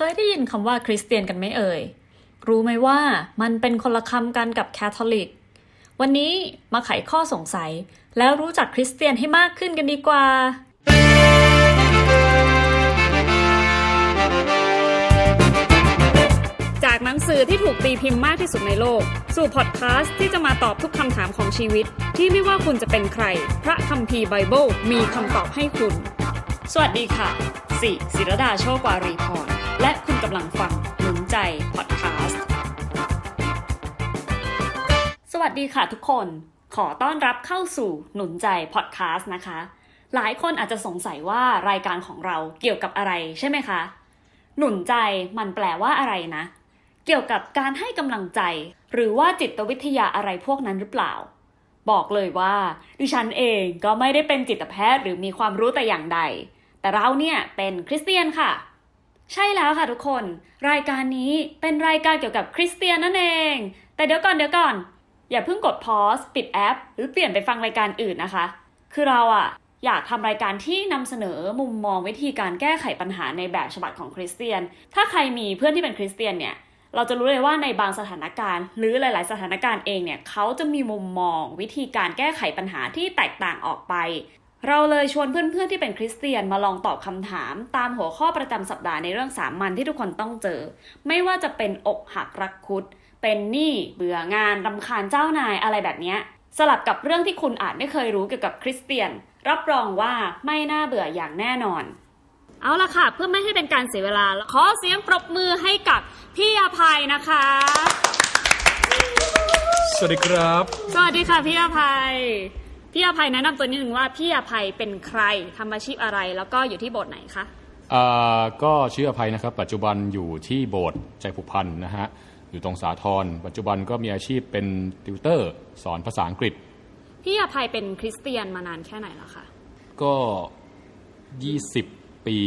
เคยได้ยินคำว่าคริสเตียนกันไหมเอ่ย รู้ไหมว่ามันเป็นคนละคำกันกับแคทอลิก วันนี้มาไขข้อสงสัย แล้วรู้จักคริสเตียนให้มากขึ้นกันดีกว่า จากหนังสือที่ถูกตีพิมพ์มากที่สุดในโลก สู่พอดแคสต์ที่จะมาตอบทุกคำถามของชีวิต ที่ไม่ว่าคุณจะเป็นใคร พระคัมภีร์ไบเบิลมีคำตอบให้คุณ สวัสดีค่ะ สิศิรดาโชควารีพร และคุณกำลังฟังหนุนใจพอดแคสต์ สวัสดีค่ะทุกคน ขอต้อนรับเข้าสู่หนุนใจพอดแคสต์นะคะ หลายคนอาจจะสงสัยว่ารายการของเราเกี่ยวกับอะไรใช่ไหมคะ หนุนใจมันแปลว่าอะไรนะ เกี่ยวกับการให้กำลังใจ หรือว่าจิตวิทยาอะไรพวกนั้นหรือเปล่าบอกเลยว่า ดิฉันเองก็ไม่ได้เป็นจิตแพทย์หรือมีความรู้แต่อย่างใด แต่เราเนี่ยเป็นคริสเตียนค่ะ ใช่แล้วค่ะทุกคน รายการนี้เป็นรายการเกี่ยวกับคริสเตียนนั่นเอง แต่เดี๋ยวก่อนเดี๋ยวก่อน อย่าเพิ่งกดพอสปิดแอป หรือเปลี่ยนไปฟังรายการอื่นนะคะ คือเราอะอยากทำรายการที่นำเสนอมุมมองวิธีการแก้ไขปัญหาในแบบฉบับของคริสเตียน ถ้าใครมีเพื่อนที่เป็นคริสเตียนเนี่ย เราจะรู้เลยว่าในบางสถานการณ์ หรือหลาย ๆ สถานการณ์เองเนี่ยเขาจะมีมุมมองวิธีการแก้ไขปัญหาที่แตกต่างออกไป เราเลยชวนเพื่อนๆที่เป็นคริสเตียนมาลองตอบคำถามตามหัวข้อประจำสัปดาห์ในเรื่องสามัญที่ทุกคนต้องเจอ ไม่ว่าจะเป็นอกหักรักคุด เป็นหนี้เบื่องานรำคาญเจ้านายอะไรแบบเนี้ยสลับกับเรื่องที่คุณอาจไม่เคยรู้เกี่ยวกับคริสเตียน รับรองว่าไม่น่าเบื่ออย่างแน่นอน เอาละค่ะ เพื่อไม่ให้เป็นการเสียเวลา ขอเสียงปรบมือให้กับพี่อภัยนะคะ สวัสดีครับ สวัสดีค่ะพี่อภัย พี่อภัยแนะนำตัวนิดนึงว่าพี่อภัยเป็นใครทำอาชีพอะไร แล้วก็อยู่ที่โบสถ์ไหนคะอ่าก็ชื่ออภัยนะครับ ปัจจุบันอยู่ที่โบสถ์ใจผูกพันนะฮะอยู่ตรงสาทรปัจจุบันก็มีอาชีพเป็นติวเตอร์ สอนภาษาอังกฤษ พี่อภัยเป็นคริสเตียนมานานแค่ไหนแล้วคะก็ 20 ปี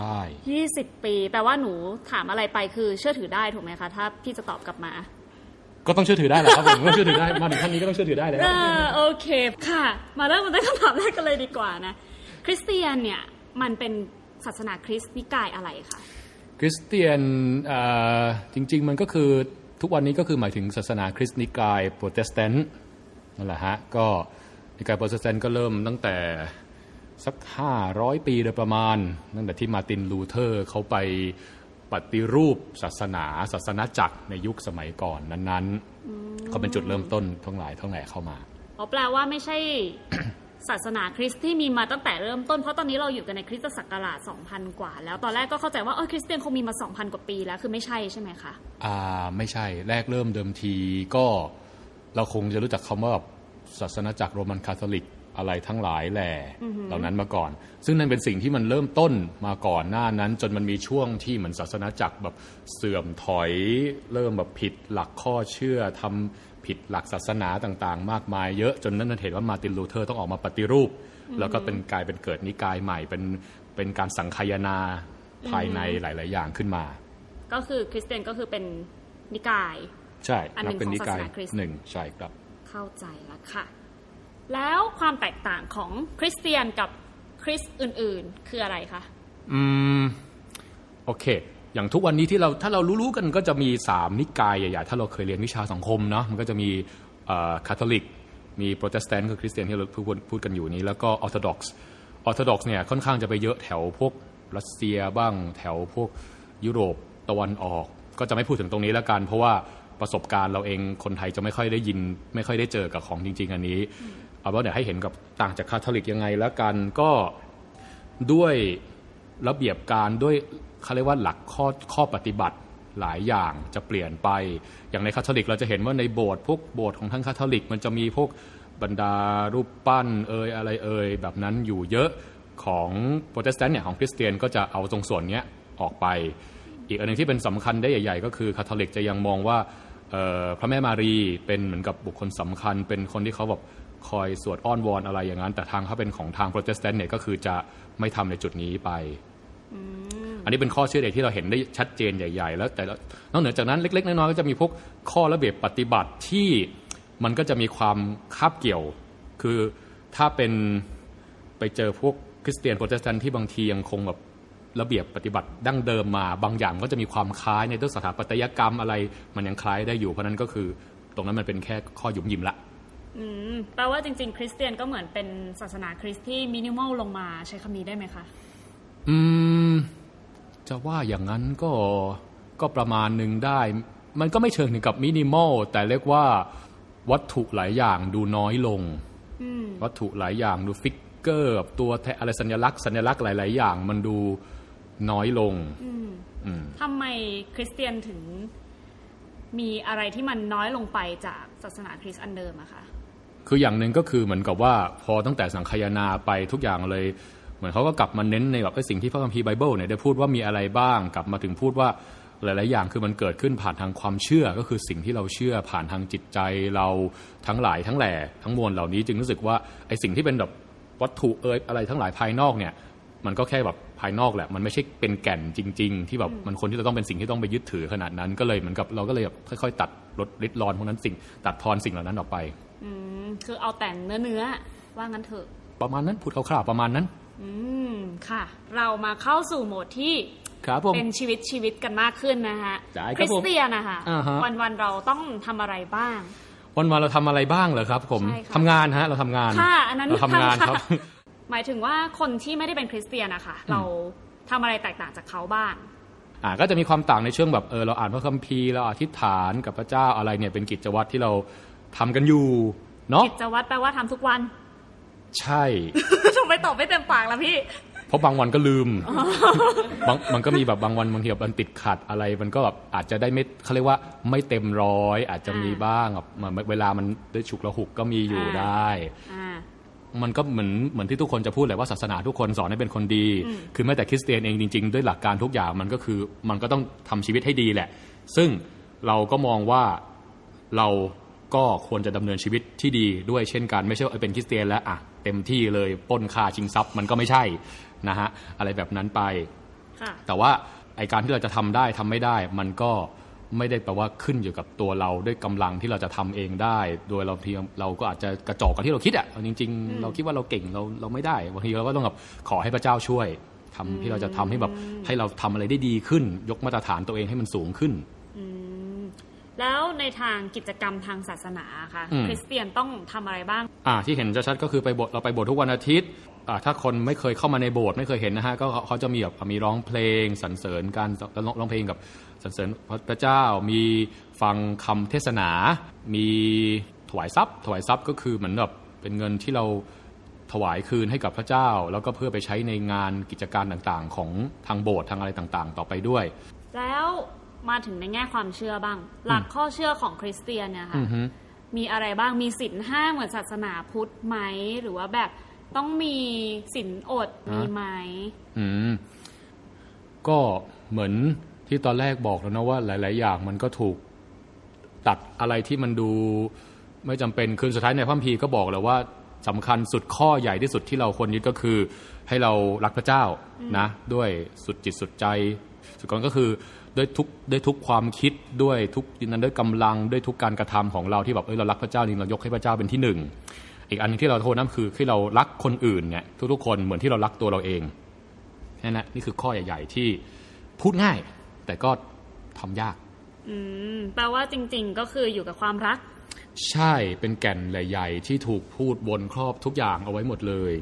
ได้ 20 ปี แปลว่าหนูถามอะไรไปคือเชื่อถือได้ถูกไหมคะ ถ้าพี่จะตอบกลับมา ก็ต้องเชื่อถือได้แหละครับผมก็เชื่อถือได้มาถึงขั้นนี้ก็ต้องเชื่อถือได้แล้วเออโอเคค่ะ มาเริ่มกันที่คำถามแรกกันเลยดีกว่านะ คริสเตียนเนี่ยมันเป็นศาสนาคริสต์นิกายอะไรคะ คริสเตียนอ่าจริง ๆ มันก็คือทุกวันนี้ก็คือหมายถึงศาสนาคริสต์นิกายโปรเตสแตนต์นั่นแหละฮะก็นิกายโปรเตสแตนต์ก็เริ่มตั้งแต่สัก 500 ปีโดยประมาณตั้งแต่ที่มาร์ตินลูเทอร์เขาไป ปฏิรูปศาสนา ศาสนาจักรในยุคสมัยก่อนนั้นๆเขาเป็นจุดเริ่มต้นทั้งหลายทั้งแหล่เข้ามาอ๋อแปลว่าไม่ใช่ศาสนาคริสต์ที่มีมาตั้งแต่เริ่มต้นเพราะตอนนี้เราอยู่กันในคริสตศักราช 2,000 กว่า แล้วตอนแรกก็เข้าใจว่าเออคริสเตียนคงมีมา 2,000 กว่าปีแล้วคือไม่ใช่ใช่ไหมคะอ่าไม่ใช่แรกเริ่มเดิมทีก็เราคงจะรู้จักคำว่าแบบศาสนาจักรโรมันคาทอลิก อะไรทั้งหลายแหล่เหล่านั้นมาก่อน ซึ่งนั่นเป็นสิ่งที่มันเริ่มต้นมาก่อนหน้านั้น จนมันมีช่วงที่เหมือนศาสนาจักรแบบเสื่อมถอย เริ่มแบบผิดหลักข้อเชื่อทำผิดหลักศาสนาต่างๆ มากมายเยอะจนนั่นเห็นว่ามาร์ตินลูเทอร์ต้องออกมาปฏิรูป แล้วก็เป็นกลายเป็นเกิดนิกายใหม่เป็นเป็นการสังคายนาภายในหลาย ๆ อย่างขึ้นมา ก็คือคริสเตียนก็คือเป็นนิกาย ใช่อันคหรันึ่บงเป็นของนิกายศาสนาคริสต์หนึ่งใช่ครับ เข้าใจแล้วค่ะ แล้วความแตกต่างของคริสเตียนกับคริสอื่นๆ คืออะไรคะอืมโอเค อย่างทุกวันนี้ที่เราถ้าเรารู้ๆกันก็จะมีสามนิกายใหญ่ๆ ถ้าเราเคยเรียนวิชาสังคมเนาะมันก็จะมีคาทอลิก มีโปรเตสแตนต์คือคริสเตียนที่เราพูดพูดกันอยู่นี้ แล้วก็ออร์โธดอกซ์ออร์โธดอกซ์เนี่ยค่อนข้างจะไปเยอะแถวพวกรัสเซียบ้างแถวพวกยุโรปตะวันออก ก็จะไม่พูดถึงตรงนี้แล้วกัน เพราะว่าประสบการณ์เราเองคนไทยจะไม่ค่อยได้ยิน ไม่ค่อยได้เจอกับของจริง ๆ อันนี้ เอาว่าเดี๋ยวให้เห็นกับต่างจากคาทอลิกยังไงแล้วกันก็ด้วยระเบียบการด้วยเขาเรียกว่าหลักข้อข้อปฏิบัติหลายอย่างจะเปลี่ยนไป อย่างในคาทอลิกเราจะเห็นว่าในโบสถ์พวกโบสถ์ของทั้งคาทอลิก มันจะมีพวกบรรดารูปปั้นเอยอะไรเอยแบบนั้นอยู่เยอะของโปรเตสแตนต์เนี่ยของคริสเตียนก็จะเอาตรงส่วนนี้ออกไป อีกอันหนึงที่เป็นสำคัญได้ใหญ่ ๆ ก็คือคาทอลิกจะยังมองว่าพระแม่มารีเป็นเหมือนกับบุคคลสำคัญ เป็นคนที่เขาแบบ คอยสวดอ้อนวอนอะไรอย่างนั้น แต่ทางเขาเป็นของทางโปรเตสแตนต์เนี่ยก็คือจะไม่ทำในจุดนี้ไปอันนี้เป็นข้อเชื่อเด็กที่เราเห็นได้ชัดเจนใหญ่ ๆ แล้วแต่ละนอกเหนือจากนั้นเล็ก ๆ น้อยๆก็จะมีพวกข้อระเบียบปฏิบัติที่มันก็จะมีความคาบเกี่ยว คือถ้าเป็นไปเจอพวกคริสเตียนโปรเตสแตนต์ที่บางทียังคงแบบระเบียบปฏิบัติดั้งเดิมมา บางอย่างก็จะมีความคล้ายในเรื่องสถาปัตยกรรมอะไร มันยังคล้ายได้อยู่เพราะฉะนั้นก็คือ ตรงนั้นมันเป็นแค่ข้อหยุมหยิมละ อืมแปลว่าจริง ๆ คริสเตียนก็เหมือนเป็นศาสนาคริสต์ที่มินิมอลลงมาใช้คำนี้ได้ไหมคะ อืม จะว่าอย่างนั้นก็ก็ประมาณหนึ่งได้ มันก็ไม่เชิงถึงกับมินิมอลแต่เรียกว่าวัตถุหลายอย่างดูน้อยลงอืมวัตถุหลายอย่างดูฟิกเกอร์แบบตัวแทนอะไรสัญลักษณ์สัญลักษณ์หลาย ๆ อย่าง มันดูน้อยลงอืมอืมทำไมคริสเตียนถึงมีอะไรที่มันน้อยลงไปจากศาสนาคริสต์อันเดิมอะคะ คืออย่างหนึ่งก็คือเหมือนกับว่าพอตั้งแต่สังคายนาไปทุกอย่างเลยเหมือนเขาก็กลับมาเน้นในแบบไอ้สิ่งที่พระคัมภีร์ไบเบิลเนี่ยได้พูดว่ามีอะไรบ้างกลับมาถึงพูดว่าหลาย ๆ อย่างคือมันเกิดขึ้นผ่านทางความเชื่อก็คือสิ่งที่เราเชื่อผ่านทางจิตใจเราทั้งหลายทั้งแหล่ทั้งมวลเหล่านี้จึงรู้สึกว่าไอ้สิ่งที่เป็นแบบวัตถุเอยอะไรทั้งหลายภายนอกเนี่ยมันก็แค่แบบภายนอกแหละ มันไม่ใช่เป็นแก่นจริง ๆ ที่แบบมันคนที่เราต้องเป็นสิ่งที่ต้องไปยึดถือขนาดนั้น ก็เลยเหมือนกับเราก็เลยแบบค่อย ๆ ตัดลดริดรอนพวกนั้นสิ่งตัดทอนสิ่งเหล่านั้นออกไป คือเอาแต่เนื้อเนื้อๆว่างั้นเถอะ ประมาณนั้นพูดคร่าวๆประมาณนั้น อืมค่ะ เรามาเข้าสู่โหมดที่ครับผมเป็นชีวิตชีวิตกันมากขึ้นนะฮะได้ครับคริสเตียนนะคะอ่าฮะวันวันๆเราต้องทำอะไรบ้าง วันวันๆเราทำอะไรบ้างเหรอครับ ผมใช่ค่ะทำงานฮะ เราทำงานค่ะอันนั้นเราทำงานทำค่ะครับ หมายถึงว่าคนที่ไม่ได้เป็นคริสเตียนนะคะเราทำอะไรแตกต่างจากเขาบ้างอ่าก็จะมีความต่างในเชิงแบบเออเราอ่านพระคัมภีร์เราอธิษฐานกับพระเจ้าอะไรเนี่ยเป็นกิจวัตรที่เราทำกันอยู่ เนาะกิจวัตรแปลว่าทำทุกวัน ใช่ทำไมตอบไม่เต็มปากล่ะพี่ เพราะบางวันก็ลืมบางมันก็มีแบบบางวันบางทีแบบมันติดขัดอะไร มันก็แบบอาจจะได้ไม่เขาเรียกว่าไม่เต็มร้อย อาจจะมีบ้างแบบมันเวลามันได้ฉุกระหุกก็มีอยู่อ่าได้อ่ามันก็เหมือนเหมือนที่ทุกคนจะพูดแหละว่าศาสนาทุกคนสอนให้เป็นคนดี คือแม้แต่คริสเตียนเองจริง ๆ ด้วยหลักการทุกอย่างมันก็คือมันก็ต้องทำชีวิตให้ดีแหละ ซึ่งเราก็มองว่าเรา ก็ควรจะดำเนินชีวิตที่ดีด้วยเช่นกันไม่ใช่ว่าเออเป็นคริสเตียนแล้วอะเต็มที่เลยปล้นค่าชิงทรัพย์มันก็ไม่ใช่นะฮะอะไรแบบนั้นไปค่ะแต่ว่าไอการที่เราจะทำได้ทำไม่ได้ มันก็ไม่ได้แปลว่าขึ้นอยู่กับตัวเราด้วยกำลังที่เราจะทำเองได้ โดยเราทีเราก็อาจจะกระจอกกันที่เราคิดอะเอาจริง ๆ เราคิดว่าเราเก่งเราเราไม่ได้บางทีเราก็ต้องแบบขอให้พระเจ้าช่วยทำที่เราจะทำให้แบบให้เราทำอะไรได้ดีขึ้น ยกมาตรฐานตัวเองให้มันสูงขึ้นอืม แล้วในทางกิจกรรมทางศาสนาค่ะอืมคริสเตียนต้องทำอะไรบ้าง อ่า ที่เห็นชัดๆก็คือไปโบสถ์เราไปโบสถ์ทุกวันอาทิตย์อ่าถ้าคนไม่เคยเข้ามาในโบสถ์ไม่เคยเห็นนะฮะก็เขาเขาจะมีแบบมีร้องเพลงสรรเสริญการร้องร้องเพลงกับสรรเสริญพระเจ้า มีฟังคำเทศนา มีถวายทรัพย์ ถวายทรัพย์ก็คือเหมือนแบบเป็นเงินที่เราถวายคืนให้กับพระเจ้า แล้วก็เพื่อไปใช้ในงานกิจการต่างๆ ของทางโบสถ์ทางอะไรต่างๆ ต่อไปด้วย แล้ว มาถึงในแง่ความเชื่อบ้าง หลักข้อเชื่อของคริสเตียนเนี่ยค่ะอือฮึมีอะไรบ้างมีศีลห้าเหมือนศาสนาพุทธไหมหรือว่าแบบต้องมีศีลอดมีไหมอืมก็เหมือนที่ตอนแรกบอกแล้วนะว่า หลาย ๆ อย่างมันก็ถูกตัดอะไรที่มันดูไม่จำเป็นคือสุดท้ายในพระคัมภีร์ก็บอกแล้วว่าสำคัญสุดข้อใหญ่ที่สุดที่เราควรยึดก็คือ ให้เรารักพระเจ้านะ ด้วยสุดจิตสุดใจ สุดก่อนก็คือด้วยทุกด้วยทุกความคิดด้วยทุกนั้นด้วยกำลังด้วยทุกการกระทำของเราที่แบบเออเรารักพระเจ้าจริงเรายกให้พระเจ้าเป็นที่หนึ่งอีกอันหนึงที่เราโทษนั่นคือที่เรารักคนอื่นเนี่ยทุกๆคนเหมือนที่เรารักตัวเราเองนี่นะนี่คือข้อใหญ่ ๆ ที่พูดง่าย แต่ก็ทำยากอืมแปลว่าจริง ๆ ก็คืออยู่กับความรัก ใช่เป็นแก่นใหญ่ ๆ ที่ถูกพูดวนครอบทุกอย่างเอาไว้หมดเลย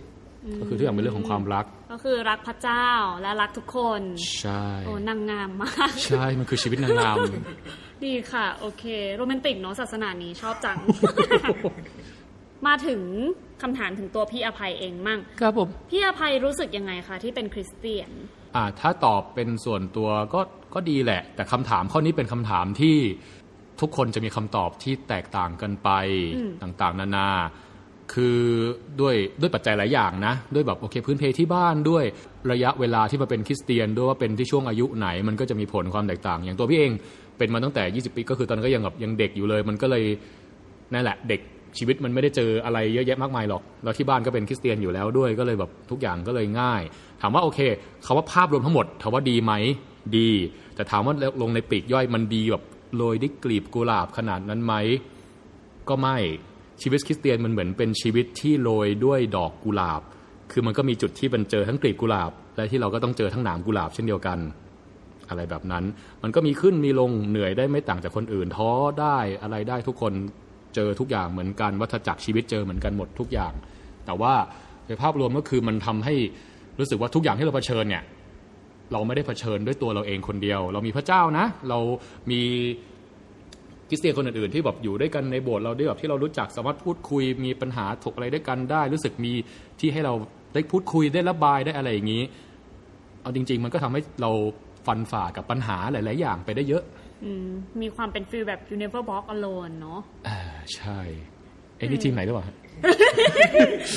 ก็คือทุกอย่างเป็นเรื่องของความรัก ก็คือรักพระเจ้าและรักทุกคน ใช่ โอ้นางงามมาก ใช่ มันคือชีวิตนางงาม ดีค่ะ โอเค โรแมนติกเนาะศาสนานี้ชอบจัง มาถึงคำถามถึงตัวพี่อภัยเองมั่ง ครับผม พี่อภัยรู้สึกยังไงคะที่เป็นคริสเตียน อ่า ถ้าตอบเป็นส่วนตัวก็ ก็ดีแหละ แต่คำถามข้อนี้เป็นคำถามที่ทุกคนจะมีคำตอบที่แตกต่างกันไปอืมต่างๆ นานา คือด้วยด้วยปัจจัยหลายอย่างนะ ด้วยแบบโอเคพื้นเพที่บ้านด้วยระยะเวลาที่มาเป็นคริสเตียน ด้วยว่าเป็นที่ช่วงอายุไหนมันก็จะมีผลความแตกต่าง อย่างตัวพี่เองเป็นมาตั้งแต่ 20 ปีก็คือตอนนั้นก็ยังแบบยังเด็กอยู่เลย มันก็เลยนั่นแหละเด็กชีวิตมันไม่ได้เจออะไรเยอะแยะมากมายหรอกแล้วที่บ้านก็เป็นคริสเตียนอยู่แล้วด้วยก็เลยแบบทุกอย่างก็เลยง่าย ถามว่าโอเคคาว่าภาพรวมทั้งหมดถามว่าดีไหมดี แต่ถามว่าลงในปีกย่อยมันดีแบบโรยด้วยกลีบกุหลาบขนาดนั้นไหมก็ไม่ ชีวิตคริสเตียนมันเหมือนเป็นชีวิตที่โรยด้วยดอกกุหลาบ คือมันก็มีจุดที่มันเจอทั้งกลีบกุหลาบ และที่เราก็ต้องเจอทั้งหนามกุหลาบเช่นเดียวกัน อะไรแบบนั้น มันก็มีขึ้นมีลงเหนื่อยได้ไม่ต่างจากคนอื่น ท้อได้อะไรได้ทุกคนเจอทุกอย่างเหมือนกันวัฏจักรชีวิตเจอเหมือนกันหมดทุกอย่าง แต่ว่าในภาพรวมก็คือมันทำให้รู้สึกว่าทุกอย่างที่เราเผชิญเนี่ยเราไม่ได้เผชิญด้วยตัวเราเองคนเดียว เรามีพระเจ้านะ เรามี คริสเตียนคนอื่นๆที่แบบอยู่ด้วยกันในโบสถ์เราได้แบบที่เรารู้จักสามารถพูดคุยมีปัญหาถกอะไรด้วยกันได้ รู้สึกมีที่ให้เราได้พูดคุยได้ระบายได้อะไรอย่างนี้ เอาจริง ๆ มันก็ทำให้เราฟันฝ่ากับปัญหาหลาย ๆ อย่างไปได้เยอะอืมมีความเป็นฟีลแบบ you never walk alone เนาะอ่าใช่เอ้นี่ทีมไหนด้วยวะ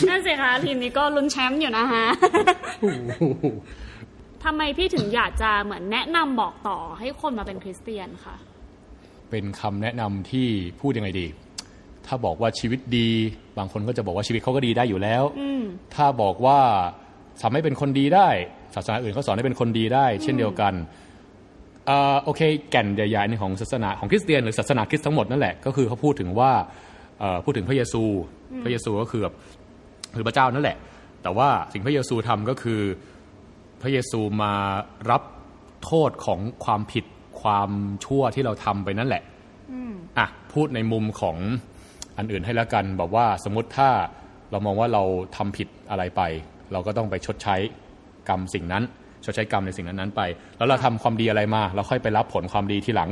นั่นสิคะทีมนี้ก็ลุ้นแชมป์อยู่นะฮะทำไมพี่ถึงอยากจะเหมือนแนะนำบอกต่อให้คนมาเป็นคริสเตียนค่ะ เป็นคำแนะนำที่พูดยังไงดี ถ้าบอกว่าชีวิตดี บางคนก็จะบอกว่าชีวิตเขาก็ดีได้อยู่แล้วอืมถ้าบอกว่าทำให้เป็นคนดีได้ ศาสนาอื่นเขาสอนให้เป็นคนดีได้ เช่นเดียวกันอ่าโอเค แก่นใหญ่ๆในของศาสนาของคริสเตียนหรือศาสนาคริสต์ทั้งหมดนั่นแหละก็คือเขาพูดถึงว่าเอ่อพูดถึงพระเยซู พระเยซูก็คือแบบคือพระเจ้านั่นแหละ แต่ว่าสิ่งพระเยซูทำก็คือพระเยซูมารับโทษของความผิด ความชั่วที่เราทำไปนั่นแหละอะพูดในมุมของอันอื่นให้แล้วกันบอกว่าสมมติถ้าเรามองว่าเราทำผิดอะไรไป เราก็ต้องไปชดใช้กรรมสิ่งนั้น ชดใช้กรรมในสิ่งนั้นๆไป แล้วเราทำความดีอะไรมา เราค่อยไปรับผลความดีทีหลัง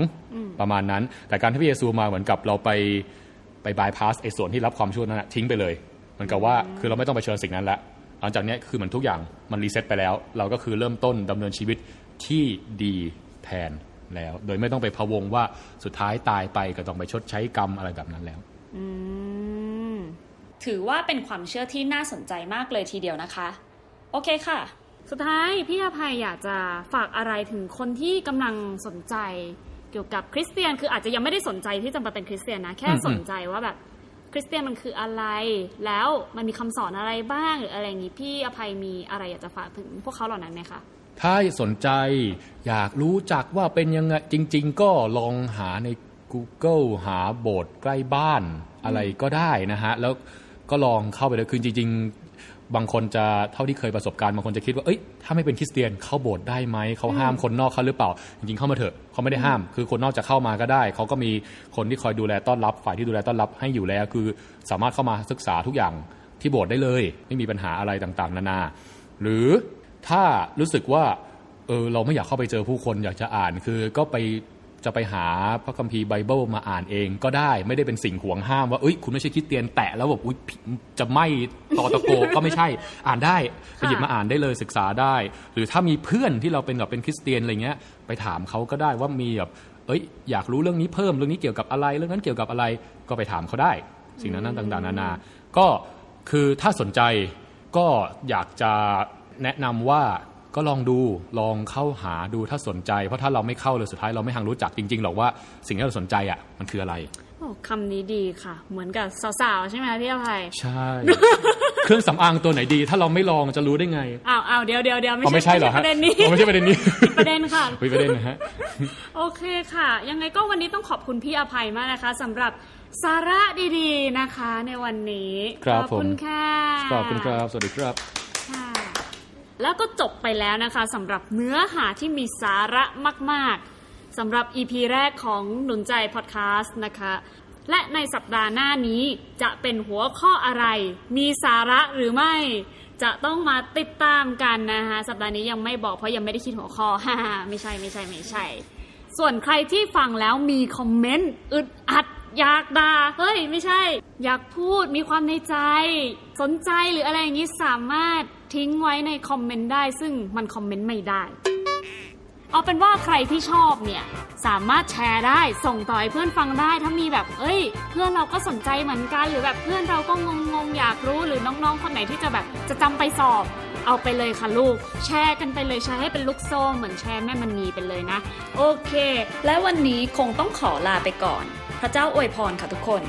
ประมาณนั้น แต่การที่พระเยซูมาเหมือนกับเราไปไปบายพาสไอ้ส่วนที่รับความชั่วนั้นนะทิ้งไปเลยเหมือนกับว่าคือเราไม่ต้องไปเชิญสิ่งนั้นละหลังจากเนี้ยคือเหมือนทุกอย่างมันรีเซ็ตไปแล้ว เราก็คือเริ่มต้นดำเนินชีวิตที่ดีแทน แล้ว โดยไม่ต้องไปพะวงว่าสุดท้ายตายไปก็ต้องไปชดใช้กรรมอะไรแบบนั้นแล้วอืมถือว่าเป็นความเชื่อที่น่าสนใจมากเลยทีเดียวนะคะ โอเคค่ะ สุดท้ายพี่อภัยอยากจะฝากอะไรถึงคนที่กำลังสนใจเกี่ยวกับคริสเตียน คืออาจจะยังไม่ได้สนใจที่จะมาเป็นคริสเตียนนะ แค่อืมสนใจว่าแบบคริสเตียนมันคืออะไร แล้วมันมีคำสอนอะไรบ้างหรืออะไรอย่างนี้พี่อภัยมีอะไรอยากจะฝากถึงพวกเขาเหล่านั้นไหมคะ ถ้าสนใจอยากรู้จักว่าเป็นยังไง จริง ๆ ก็ลองหาใน Google หาโบสถ์ใกล้บ้านอะไรก็ได้นะฮะ แล้วก็ลองเข้าไปเลยคือจริง ๆ บางคนจะเท่าที่เคยประสบการณ์บางคนจะคิดว่าเอ้ยถ้าไม่เป็นคริสเตียนเข้าโบสถ์ได้ไหมเขาห้ามคนนอกเขาหรือเปล่า จริงๆเข้ามาเถอะเขาไม่ได้ห้าม คือคนนอกจะเข้ามาก็ได้ เขาก็มีคนที่คอยดูแลต้อนรับ ฝ่ายที่ดูแลต้อนรับให้อยู่แล้ว คือสามารถเข้ามาศึกษาทุกอย่างที่โบสถ์ได้เลย ไม่มีปัญหาอะไรต่างๆ นานา หรือ ถ้ารู้สึกว่าเออเราไม่อยากเข้าไปเจอผู้คนอยากจะอ่านคือก็ไปจะไปหาพระคัมภีร์ไบเบิลมาอ่านเองก็ได้ไม่ได้เป็นสิ่งห่วงห้ามว่าเอ้ยคุณไม่ใช่คริสเตียนแตะแล้วแบบอุ้ยจะไหม่ตอตะโกก็ไม่ใช่อ่านได้ไปหยิบมาอ่านได้เลยศึกษาได้ หรือถ้ามีเพื่อนที่เราเป็นแบบเป็นคริสเตียนอะไรเงี้ยไปถามเขาก็ได้ว่ามีแบบเอ้ยอยากรู้เรื่องนี้เพิ่มเรื่องนี้เกี่ยวกับอะไร เรื่องนั้นเกี่ยวกับอะไรก็ไปถามเขาได้ สิ่งนั้นๆต่างๆนานา ก็คือถ้าสนใจก็อยากจะ แนะนำว่าก็ลองดูลองเข้าหาดูถ้าสนใจ เพราะถ้าเราไม่เข้าเลยสุดท้ายเราไม่หังรู้จักจริงๆหรอกว่าสิ่งที่เราสนใจอะมันคืออะไรโอ้คำนี้ดีค่ะ เหมือนกับสาวๆ ใช่ไหมคะพี่อภัยใช่ เครื่องสำอางตัวไหนดี ถ้าเราไม่ลองจะรู้ได้ไงอ้าวอ้าวเดี๋ยวเดี๋ยวเดี๋ยวอ๋อไม่ใช่เหรอปฮะระเด็นนี้อ๋อไม่ใช่ประเด็นนี้ประเด็นค่ะคุยประเด็นนะฮะโอเคค่ะ ยังไงก็วันนี้ต้องขอบคุณพี่อภัยมากนะคะสำหรับสาระดีๆนะคะในวันนี้ครับขอบคุณผมค่ะขอบคุณครับสวัสดีครับค่ะ แล้วก็จบไปแล้วนะคะสำหรับเนื้อหาที่มีสาระมาก ๆสำหรับ EP แรกของหนุนใจพอดแคสต์นะคะ และในสัปดาห์หน้านี้จะเป็นหัวข้ออะไร มีสาระหรือไม่ จะต้องมาติดตามกันนะคะสัปดาห์นี้ยังไม่บอกเพราะยังไม่ได้คิดหัวข้อฮ่าไม่ใช่ไม่ใช่ไม่ใช่ ส่วนใครที่ฟังแล้วมีคอมเมนต์อึดอัดอยากด่าเฮ้ย ไม่ใช่ อยากพูดมีความในใจ สนใจหรืออะไรอย่างนี้สามารถ ทิ้งไว้ในคอมเมนต์ได้ ซึ่งมันคอมเมนต์ไม่ได้ เอาเป็นว่าใครที่ชอบเนี่ย สามารถแชร์ได้ส่งต่อให้เพื่อนฟังได้ ถ้ามีแบบ เอ้ย เพื่อนเราก็สนใจเหมือนกัน หรือแบบเพื่อนเราก็งงงๆอยากรู้หรือน้องๆ คนไหนที่จะแบบจะจำไปสอบ เอาไปเลยค่ะลูก แชร์กันไปเลยแชร์ให้เป็นลูกโซ่เหมือนแชร์แม่มันนีไปเลยนะ โอเค และวันนี้คงต้องขอลาไปก่อน พระเจ้าอวยพรค่ะทุกคน